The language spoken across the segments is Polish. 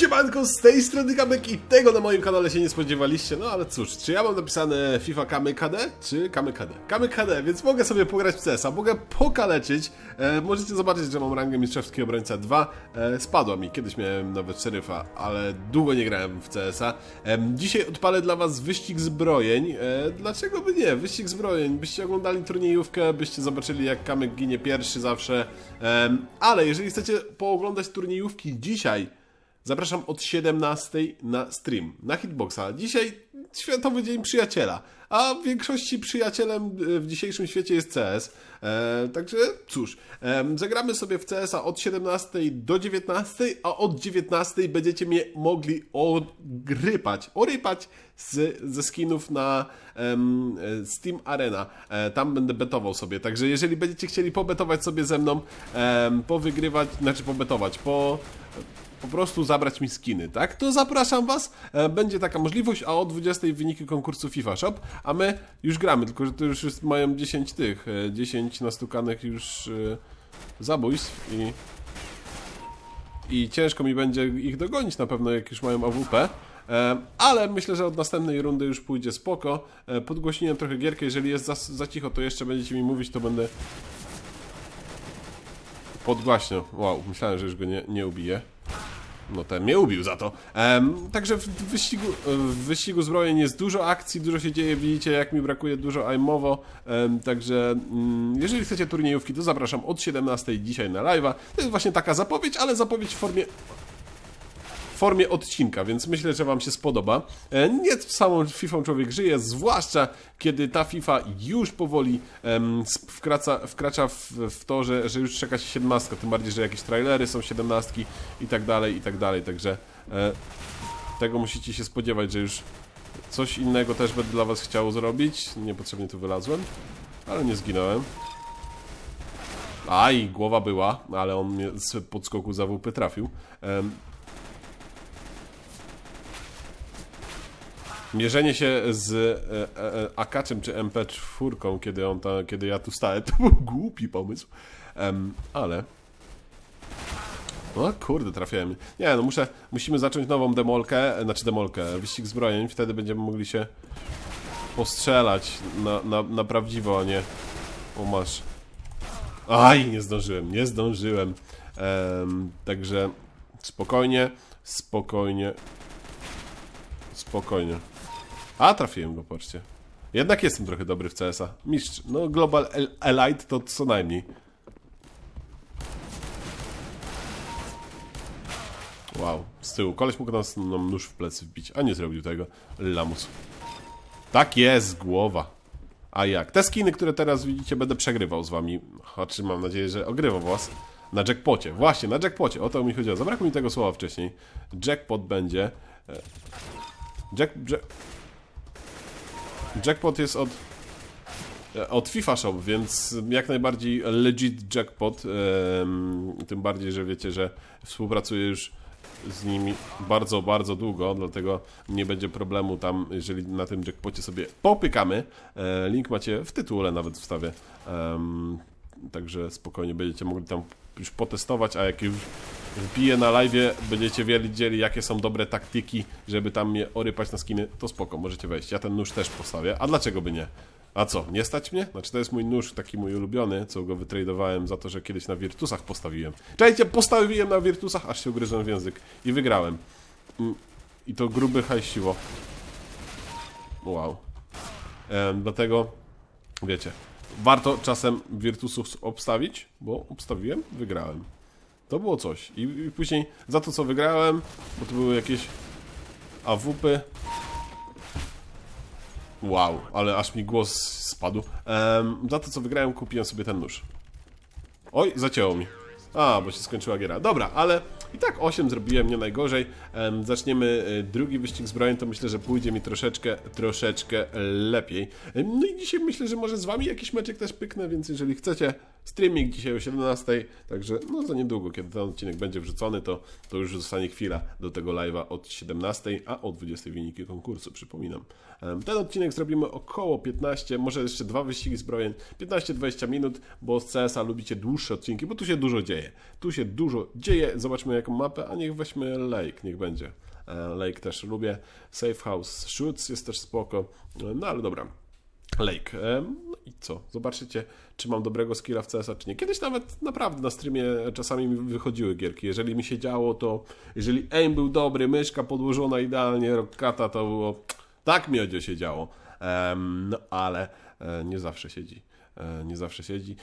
Siemanko, z tej strony Kamek i tego na moim kanale się nie spodziewaliście, no ale cóż, czy ja mam napisane FIFA Kamy KD, czy Kamy KD? Kamy KD, więc mogę sobie pograć w CS-a, mogę pokaleczyć, e, możecie zobaczyć, że mam rangę mistrzowski obrońca 2, e, spadła mi, kiedyś miałem nawet szeryfa, ale długo nie grałem w CS-a. E, dzisiaj odpalę dla was wyścig zbrojeń, e, dlaczego by nie, wyścig zbrojeń, byście oglądali turniejówkę, byście zobaczyli jak Kamek ginie pierwszy zawsze, e, ale jeżeli chcecie pooglądać turniejówki dzisiaj, Zapraszam od 17 na stream, na Hitboxa. Dzisiaj Światowy Dzień Przyjaciela, a w większości przyjacielem e, w dzisiejszym świecie jest CS. E, także cóż, e, zagramy sobie w CS-a od 17 do 19, a od 19 będziecie mnie mogli ogrypać, orypać z, ze skinów na Steam Arena. E, tam będę betował sobie, także jeżeli będziecie chcieli pobetować sobie ze mną, em, powygrywać, znaczy pobetować, po po prostu zabrać mi skiny, tak? To zapraszam Was, e, będzie taka możliwość, a o 20 wyniki konkursu FIFA Shop, a my już gramy, tylko że to już jest, mają 10 tych, e, 10 nastukanych już e, zabójstw i i ciężko mi będzie ich dogonić na pewno, jak już mają AWP. E, Ale myślę, że od następnej rundy już pójdzie spoko. E, Podgłośniłem trochę gierkę, jeżeli jest za, za cicho, to jeszcze będziecie mi mówić, to będę podgłaśniał. Wow, myślałem, że już go nie, nie ubiję. No ten mnie ubił za to. Em, także w wyścigu, w wyścigu zbrojeń jest dużo akcji, dużo się dzieje, widzicie jak mi brakuje dużo aimowo. Em, także mm, jeżeli chcecie turniejówki, to zapraszam od 17 dzisiaj na live'a. To jest właśnie taka zapowiedź, ale zapowiedź w formie formie odcinka, więc myślę, że Wam się spodoba. E, Nie samą FIFA człowiek żyje, zwłaszcza kiedy ta FIFA już powoli wkraca, wkracza w, w to, że, że już czeka się 17, tym bardziej, że jakieś trailery są 17 i tak dalej, i tak dalej, także e, tego musicie się spodziewać, że już coś innego też będę dla Was chciał zrobić. Niepotrzebnie tu wylazłem, ale nie zginąłem. Aj, głowa była, ale on mnie z podskoku za WP trafił. Mierzenie się z e, e, Akaczem czy MP4, kiedy, on ta, kiedy ja tu stałem, to był głupi pomysł. Em, ale. O kurde, trafiałem. Nie, no muszę, musimy zacząć nową demolkę, e, znaczy demolkę, wyścig zbrojeń, wtedy będziemy mogli się postrzelać na, na, na prawdziwo, a nie. O masz. Aj, nie zdążyłem, nie zdążyłem. Em, także spokojnie, spokojnie, spokojnie. A, trafiłem go, patrzcie. Jednak jestem trochę dobry w CS-a. Mistrz, no Global El- Elite to co najmniej. Wow, z tyłu. Koleś mógł nas nam nóż w plecy wbić, a nie zrobił tego. Lamus. Tak jest, głowa. A jak? Te skiny, które teraz widzicie, będę przegrywał z wami. Choć mam nadzieję, że ogrywam was. Na jackpocie. Właśnie, na jackpocie. O to mi chodziło. Zabrakło mi tego słowa wcześniej. Jackpot będzie. E, Jack... Jack... Jackpot jest od od FIFA Shop, więc jak najbardziej legit jackpot. tym bardziej, że wiecie, że współpracuję już z nimi bardzo, bardzo długo, dlatego nie będzie problemu tam, jeżeli na tym jackpocie sobie popykamy. E, link macie w tytule, nawet wstawię. Także spokojnie będziecie mogli tam już potestować, a jak już wbiję na live, będziecie wiedzieli, jakie są dobre taktyki, żeby tam mnie orypać na skiny, to spoko, możecie wejść. Ja ten nóż też postawię, a dlaczego by nie? A co, nie stać mnie? Znaczy to jest mój nóż, taki mój ulubiony, co go wytradowałem za to, że kiedyś na Virtusach postawiłem. Czekajcie, postawiłem na Virtusach, aż się ugryzłem w język i wygrałem. Mm, I to gruby hajsiwo. Wow. Em, dlatego, wiecie, warto czasem Virtusów obstawić, bo obstawiłem, wygrałem. To było coś. I, I później za to, co wygrałem, bo to były jakieś AWP. Wow, ale aż mi głos spadł. Za to, co wygrałem, kupiłem sobie ten nóż. Oj, zacięło mi. A, bo się skończyła giera. Dobra, ale i tak 8 zrobiłem, nie najgorzej. Em, zaczniemy e, drugi wyścig zbrojeń, to myślę, że pójdzie mi troszeczkę, troszeczkę lepiej. No i dzisiaj myślę, że może z wami jakiś meczek też pyknę, więc jeżeli chcecie, streaming dzisiaj o 17, także no za niedługo, kiedy ten odcinek będzie wrzucony, to, to już zostanie chwila do tego live'a od 17, a o 20 wyniki konkursu, przypominam. Ten odcinek zrobimy około 15, może jeszcze dwa wyścigi zbrojeń, 15-20 minut, bo z CS-a lubicie dłuższe odcinki, bo tu się dużo dzieje. Tu się dużo dzieje, zobaczmy jaką mapę, a niech weźmy Lake, niech będzie. E, Lake też lubię. Safe House Shoots jest też spoko. E, No ale dobra. Lake. E, No i co? Zobaczycie, czy mam dobrego skilla w CS-a, czy nie. Kiedyś nawet naprawdę na streamie czasami mi wychodziły gierki. Jeżeli mi się działo, to jeżeli aim był dobry, myszka podłożona idealnie, rokata to było... Tak miodzio się działo. No ale nie zawsze siedzi. E, Nie zawsze siedzi.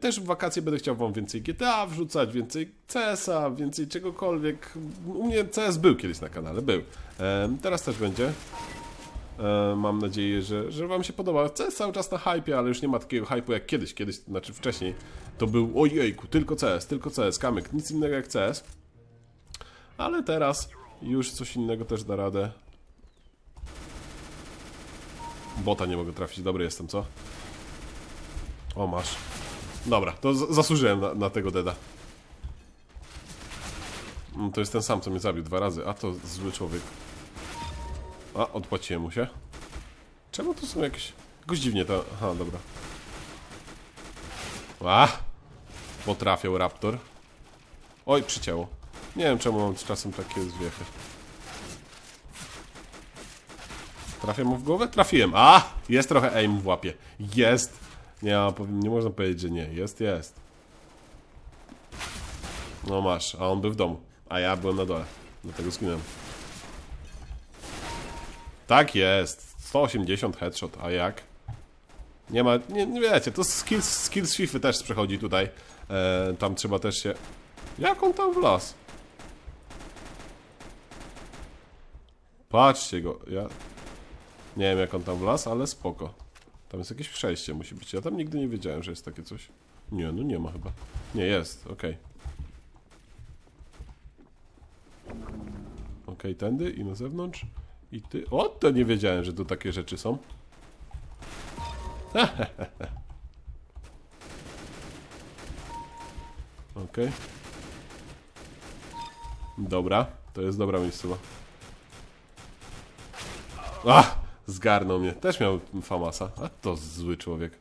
Też w wakacje będę chciał wam więcej GTA wrzucać, więcej CS-a, więcej czegokolwiek. U mnie CS był kiedyś na kanale, był. Teraz też będzie. E, Mam nadzieję, że, że Wam się podoba. CS cały czas na hypie, ale już nie ma takiego hypu jak kiedyś. Kiedyś, znaczy wcześniej, to był ojejku, tylko CS, tylko CS, kamyk, nic innego jak CS. Ale teraz już coś innego też da radę. Bota nie mogę trafić, dobry jestem, co? O, masz. Dobra, to zasłużyłem na, na tego deda. Mm, To jest ten sam, co mnie zabił dwa razy, a to zły człowiek. A, odpłaciłem mu się. Czemu to są jakieś... Jakoś dziwnie to... Aha, dobra. A! Potrafiał Raptor. Oj, przycięło. Nie wiem, czemu mam czasem takie zwiechy. Trafię mu w głowę? Trafiłem. A! Jest trochę aim w łapie. Jest! Nie, nie można powiedzieć, że nie. Jest, jest. No masz, a on był w domu. A ja byłem na dole. Dlatego zginąłem. Tak jest. 180 headshot, a jak? Nie ma, nie, nie wiecie, to skills, skills FIFA też przechodzi tutaj. E, tam trzeba też się... Jak on tam wlazł? Patrzcie go, ja... Nie wiem jak on tam wlazł, ale spoko. Tam jest jakieś przejście, musi być. Ja tam nigdy nie wiedziałem, że jest takie coś. Nie, no nie ma chyba. Nie, jest, okej. Okej, tędy i na zewnątrz. I ty... O, to nie wiedziałem, że tu takie rzeczy są. Okej. Dobra, to jest dobra miejscowa. A! Zgarnął mnie. Też miał Famasa. A to zły człowiek.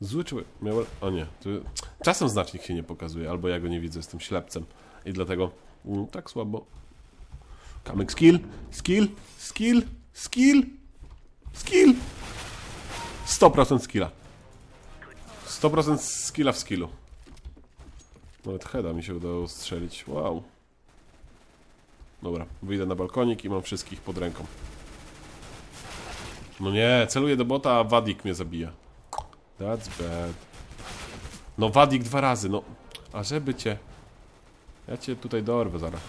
Zły człowiek. Miał... O nie. Czasem znacznik się nie pokazuje, albo ja go nie widzę, jestem ślepcem. I dlatego mm, tak słabo. Kamyk skill, skill, skill, skill, skill. 100% skilla. 100% skilla w skillu. Nawet heada mi się udało strzelić. Wow. Dobra, wyjdę na balkonik i mam wszystkich pod ręką. No nie, celuję do bota, a Wadik mnie zabija. That's bad. No Wadik dwa razy, no. A żeby cię... Ja cię tutaj dorwę zaraz.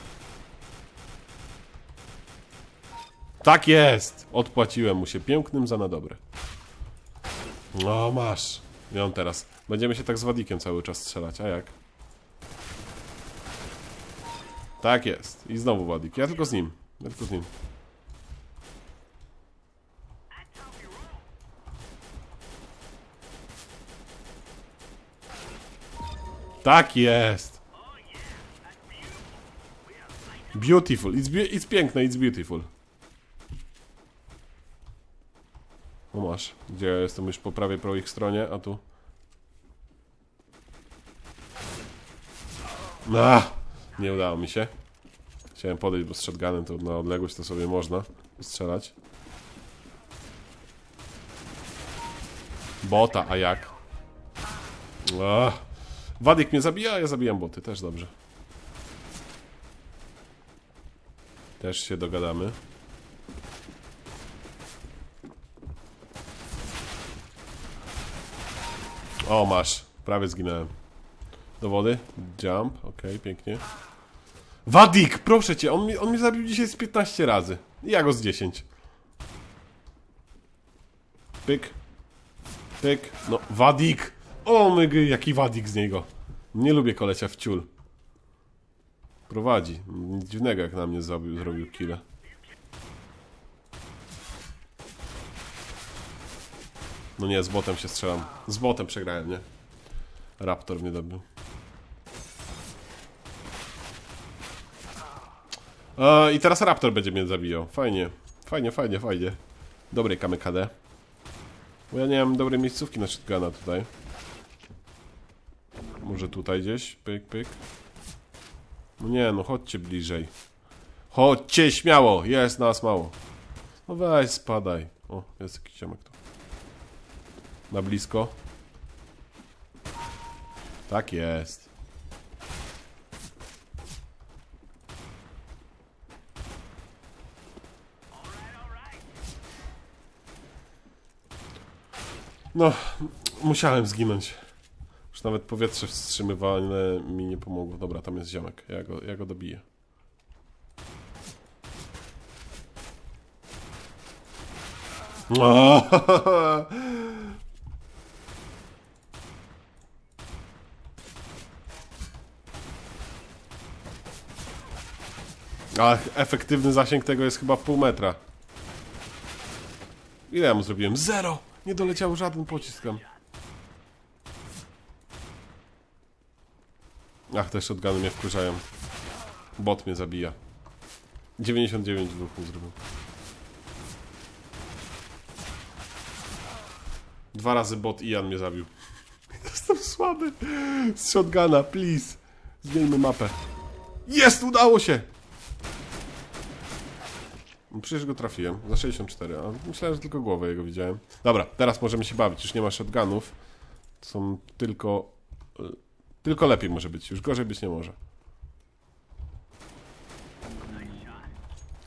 Tak jest! Odpłaciłem mu się pięknym za na dobre. No masz. On teraz. Będziemy się tak z Wadikiem cały czas strzelać, a jak? Tak jest. I znowu Wadik. Ja tylko z nim. Ja tylko z nim. Tak jest. Beautiful. It's, be it's piękne, it's beautiful. No masz. Gdzie ja jestem już po prawej po ich stronie, a tu... Ah, nie udało mi się. Chciałem podejść, bo z shotgunem to na odległość to sobie można strzelać. Bota, a jak? Ah. Wadik mnie zabija, a ja zabijam boty, też dobrze. Też się dogadamy. O, masz. Prawie zginąłem. Do wody. Jump. Okej, pięknie. Wadik, proszę cię, on mi, on mi zabił dzisiaj z 15 razy. Ja go z 10. Pyk. Pyk. No, Wadik. O my gy, jaki Wadik z niego. Nie lubię kolecia w ciul. Prowadzi. Nic dziwnego jak na mnie zrobił, zrobił killę. No nie, z botem się strzelam. Z botem przegrałem, nie? Raptor mnie dobił. E, I teraz Raptor będzie mnie zabijał. Fajnie. Fajnie, fajnie, fajnie. Dobry kamykade. Bo ja nie mam dobrej miejscówki na shotguna tutaj. Może tutaj gdzieś? Pyk, pyk. No nie, no chodźcie bliżej. Chodźcie śmiało, jest nas mało. No weź, spadaj. O, jest jakiś ziomek tu. Na blisko. Tak jest. No, musiałem zginąć. Już nawet powietrze wstrzymywane mi nie pomogło. Dobra, tam jest ziomek. Ja go, ja go dobiję. Ach, efektywny zasięg tego jest chyba pół metra. Ile ja mu zrobiłem? Zero! Nie doleciał żaden pocisk tam. Ach, te shotguny mnie wkurzają. Bot mnie zabija. 99 dwóch mu zrobił. Dwa razy bot i Jan mnie zabił. Jestem słaby. Z shotguna, please. Zmieńmy mapę. Jest, udało się! Przecież go trafiłem. Za 64, a myślałem, że tylko głowę jego widziałem. Dobra, teraz możemy się bawić. Już nie ma shotgunów. Są tylko... Tylko lepiej może być. Już gorzej być nie może.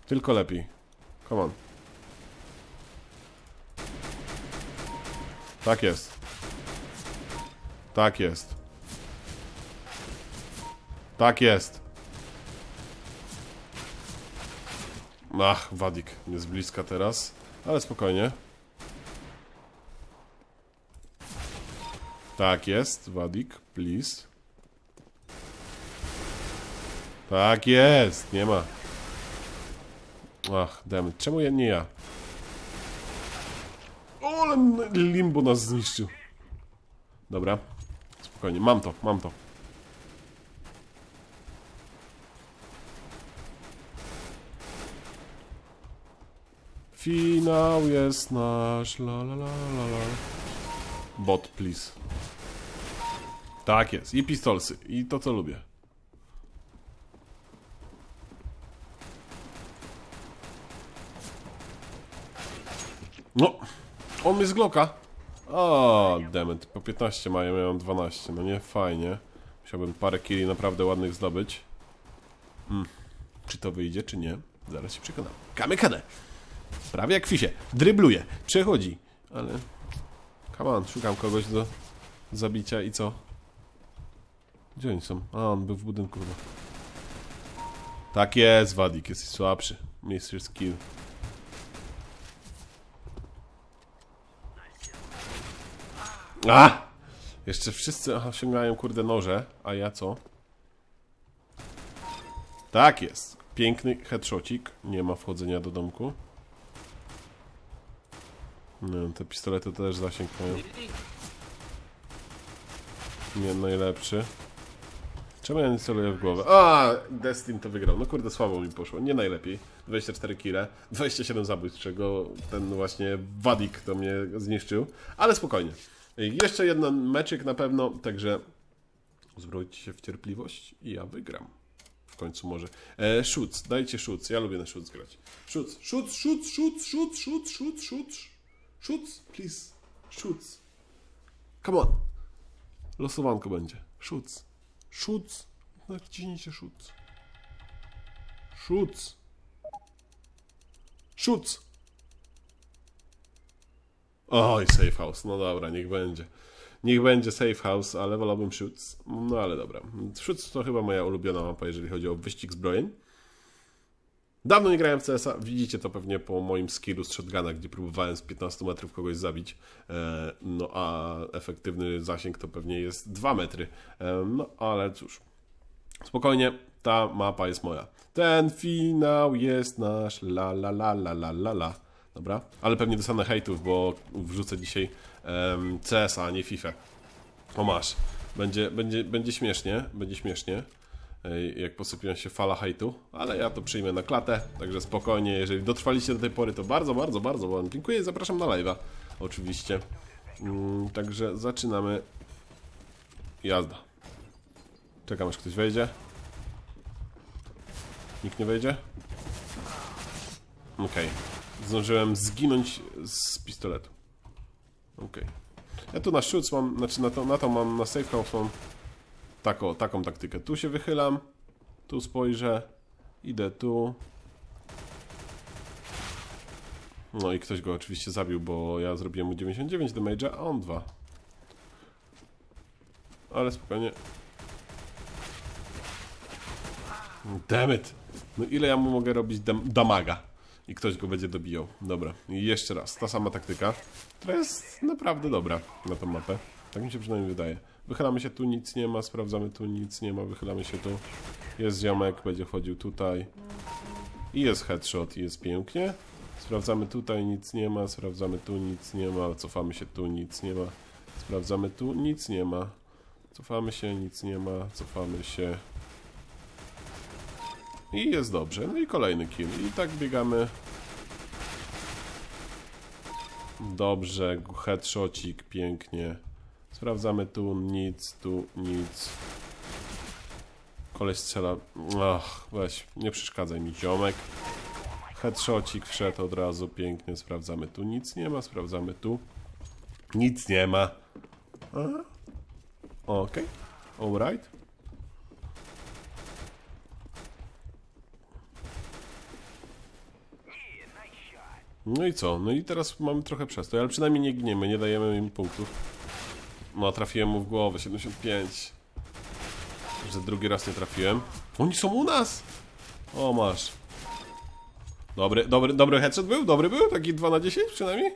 Tylko lepiej. Come on. Tak jest. Tak jest. Tak jest. Ach, Wadik z bliska teraz, ale spokojnie. Tak jest, Wadik, please. Tak jest, nie ma. Ach, dammit, czemu ja nie ja? O, limbo nas zniszczył. Dobra, spokojnie, mam to, mam to. Finał jest nasz, la la la la la. Bot, please. Tak jest, i pistolsy, i to co lubię. No, on mnie z Glocka. O, demet, po 15 mają, ja mam 12, no nie, fajnie. Musiałbym parę killi naprawdę ładnych zdobyć. Hmm. Czy to wyjdzie, czy nie? Zaraz się przekonam. Kamykane! Prawie jak Fisie. Drybluje, przechodzi, ale... Come on, szukam kogoś do zabicia i co? Gdzie oni są? A, on był w budynku chyba. Tak jest, Wadik, jesteś słabszy. Mr. Skill. A! Jeszcze wszyscy aha, osiągają kurde noże, a ja co? Tak jest. Piękny headshotик. Nie ma wchodzenia do domku. No, te pistolety też zasięg mają. Nie najlepszy. Czemu ja nie celuję w głowę? A, Destin to wygrał. No kurde, słabo mi poszło. Nie najlepiej. 24 kile, 27 zabójstw, czego ten właśnie Wadik to mnie zniszczył. Ale spokojnie. Jeszcze jeden meczyk na pewno, także uzbroić się w cierpliwość i ja wygram. W końcu może. E, Szuc, dajcie szuc. Ja lubię na szuc grać. Szuc, szuc, szuc, szuc, szuc, szuc, szuc, szuc. Szuc, please. Szuc. Come on. Losowanko będzie. Szuc. Szuc. Naciśnijcie szuc. Szuc. Szuc. Oj, safe house. No dobra, niech będzie. Niech będzie safe house, ale wolałbym Szuc. No ale dobra. Szuc to chyba moja ulubiona mapa, jeżeli chodzi o wyścig zbrojeń. Dawno nie grałem w CS-a, widzicie to pewnie po moim skillu z shotguna, gdzie próbowałem z 15 metrów kogoś zabić, e, no a efektywny zasięg to pewnie jest 2 metry, e, no ale cóż, spokojnie, ta mapa jest moja. Ten finał jest nasz, la la la la la la la, dobra, ale pewnie dostanę hejtów, bo wrzucę dzisiaj em, CS-a, a nie FIFA. O masz, będzie, będzie, będzie śmiesznie, będzie śmiesznie jak posypią się fala hejtu, ale ja to przyjmę na klatę, także spokojnie, jeżeli dotrwaliście do tej pory, to bardzo, bardzo, bardzo wam dziękuję i zapraszam na live'a, oczywiście. Mm, także zaczynamy jazda. Czekam aż ktoś wejdzie. Nikt nie wejdzie? Okej. Zdążyłem zginąć z pistoletu. Okej. Ja tu na sztuc mam, znaczy na to, na to mam, na safe house mam taką, taktykę. Tu się wychylam, tu spojrzę, idę tu. No i ktoś go oczywiście zabił, bo ja zrobiłem mu 99 damage'a, a on 2. Ale spokojnie. Dammit! No ile ja mu mogę robić dam damaga? I ktoś go będzie dobijał. Dobra, i jeszcze raz. Ta sama taktyka, która jest naprawdę dobra na tą mapę. Tak mi się przynajmniej wydaje. Wychylamy się tu, nic nie ma, sprawdzamy tu, nic nie ma, wychylamy się tu. Jest ziomek, będzie wchodził tutaj. I jest headshot, i jest pięknie. Sprawdzamy tutaj, nic nie ma, sprawdzamy tu, nic nie ma, cofamy się tu, nic nie ma. Sprawdzamy tu, nic nie ma. Cofamy się, nic nie ma, cofamy się. I jest dobrze. No i kolejny kill. I tak biegamy. Dobrze, headshotcik, pięknie. Sprawdzamy tu, nic, tu, nic. Koleś strzela. Ach, weź, nie przeszkadzaj mi, ziomek. Headshotcik wszedł od razu, pięknie. Sprawdzamy tu, nic nie ma, sprawdzamy tu. Nic nie ma. Aha. Okej, alright. No i co? No i teraz mamy trochę przestoj, ale przynajmniej nie gniemy, nie dajemy im punktów. No, trafiłem mu w głowę, 75. Że drugi raz nie trafiłem. Oni są u nas! O, masz. Dobry, dobry, dobry headshot był? Dobry był? Taki 2 na 10 przynajmniej?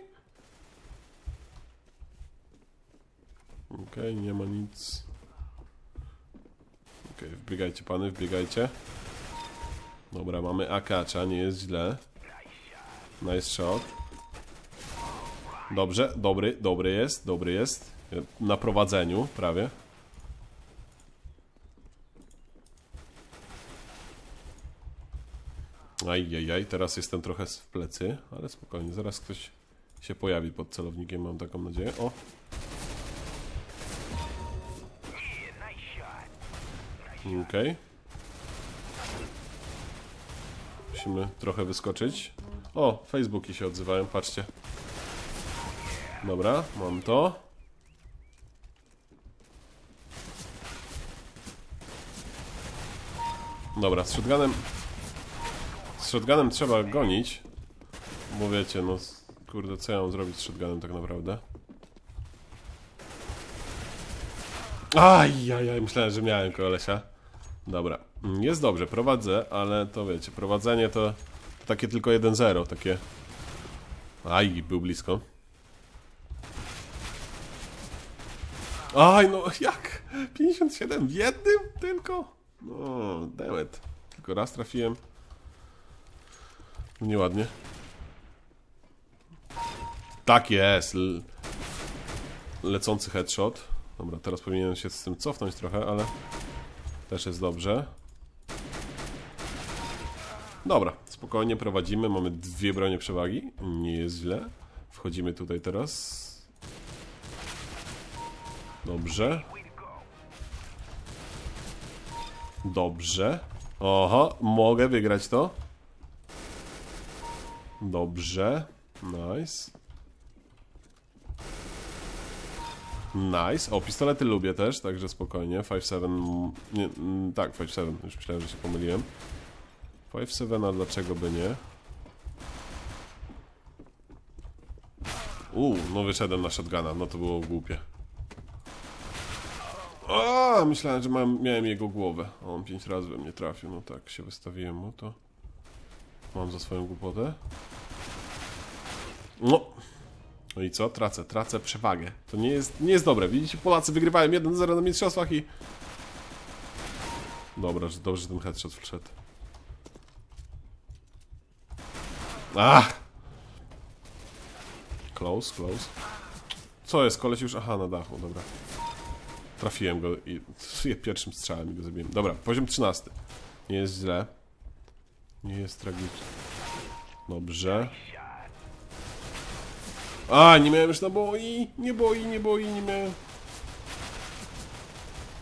Okej, nie ma nic. Okej, wbiegajcie pany, wbiegajcie. Dobra, mamy akacza, nie jest źle. Nice shot. Dobrze, dobry, dobry jest, dobry jest. Na prowadzeniu, prawie. Ajajaj, teraz jestem trochę w plecy, ale spokojnie, zaraz ktoś się pojawi pod celownikiem, mam taką nadzieję. O! Okej. Musimy trochę wyskoczyć. O, Facebooki się odzywają, patrzcie. Dobra, mam to. Dobra, z shotgunem... Z shotgunem trzeba gonić. Bo wiecie, no... Kurde, co ja mam zrobić z shotgunem tak naprawdę? Aj, aj, aj, myślałem, że miałem kolesia. Dobra, Mm, jest dobrze, prowadzę, ale to wiecie, prowadzenie to, to takie tylko 1-0, takie... Aj, był blisko. Aj, no jak? 57 w jednym tylko? No, demet. Tylko raz trafiłem. Nieładnie. Tak jest. Lecący headshot. Dobra, teraz powinienem się z tym cofnąć trochę, ale też jest dobrze. Dobra, spokojnie prowadzimy. Mamy dwie bronie przewagi. Nie jest źle. Wchodzimy tutaj teraz. Dobrze. Dobrze. Oho, mogę wygrać to. Dobrze. Nice. Nice. O, pistolety lubię też, także spokojnie. 5-7. Nie, mm, tak, 5-7. Już myślałem, że się pomyliłem. 5-7, a dlaczego by nie? Uuu, no wyszedłem na shotguna, no to było głupie. O, myślałem, że mam, miałem jego głowę. A on 5 razy we mnie trafił, no tak się wystawiłem mu to. Mam za swoją głupotę. No. No i co? Tracę, tracę przewagę. To nie jest, nie jest dobre. Widzicie, Polacy wygrywają 1-0 na mistrzostwach i... Dobra, że dobrze że ten headshot wszedł. Ach! Close, close. Co jest? Koleś już... Aha, na dachu, dobra. Trafiłem go i pierwszym strzałem i go zabiłem. Dobra, poziom 13. Nie jest źle. Nie jest tragicznie. Dobrze. A, nie miałem już naboi. Nie boi, nie boi, nie miałem.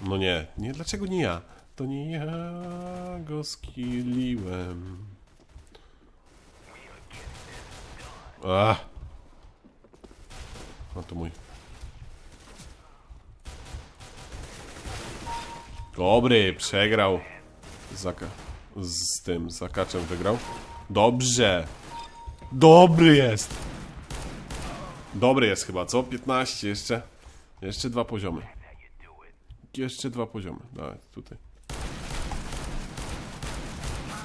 No nie, nie, dlaczego nie ja? To nie ja go skiliłem. A. No to mój. Dobry, przegrał. Zaka z tym zakaczem wygrał. Dobrze. Dobry jest. Dobry jest chyba, co? 15 jeszcze. Jeszcze dwa poziomy. Jeszcze dwa poziomy. Dawaj, tutaj.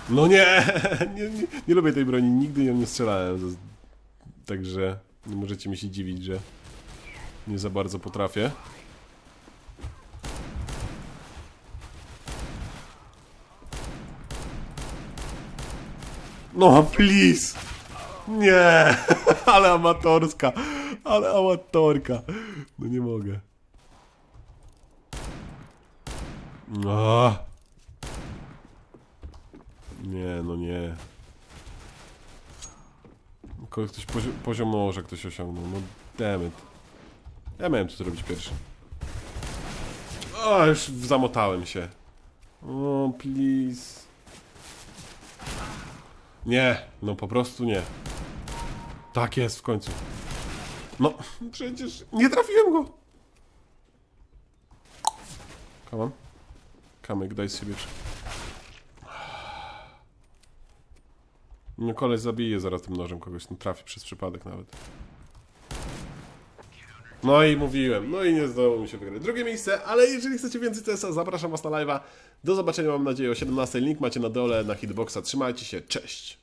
No nie! nie, nie! Nie lubię tej broni, nigdy nią nie strzelałem. Także nie możecie mi się dziwić, że nie za bardzo potrafię. No, please! Nie! Ale amatorska! Ale amatorka! No nie mogę. No. Nie, no nie. Ktoś poziom, poziom może ktoś osiągnął. No dammit. Ja miałem to zrobić pierwszy. O, już zamotałem się. O, please. Nie, no po prostu nie. Tak jest w końcu. No, przecież nie trafiłem go. Come on. Kamyk, daj z siebie. No koleś zabije zaraz tym nożem kogoś, no trafi przez przypadek nawet. No i mówiłem, no i nie zdało mi się wygrać. Drugie miejsce, ale jeżeli chcecie więcej CS-a, zapraszam was na live'a. Do zobaczenia mam nadzieję o 17. Link macie na dole na hitboxa. Trzymajcie się, cześć!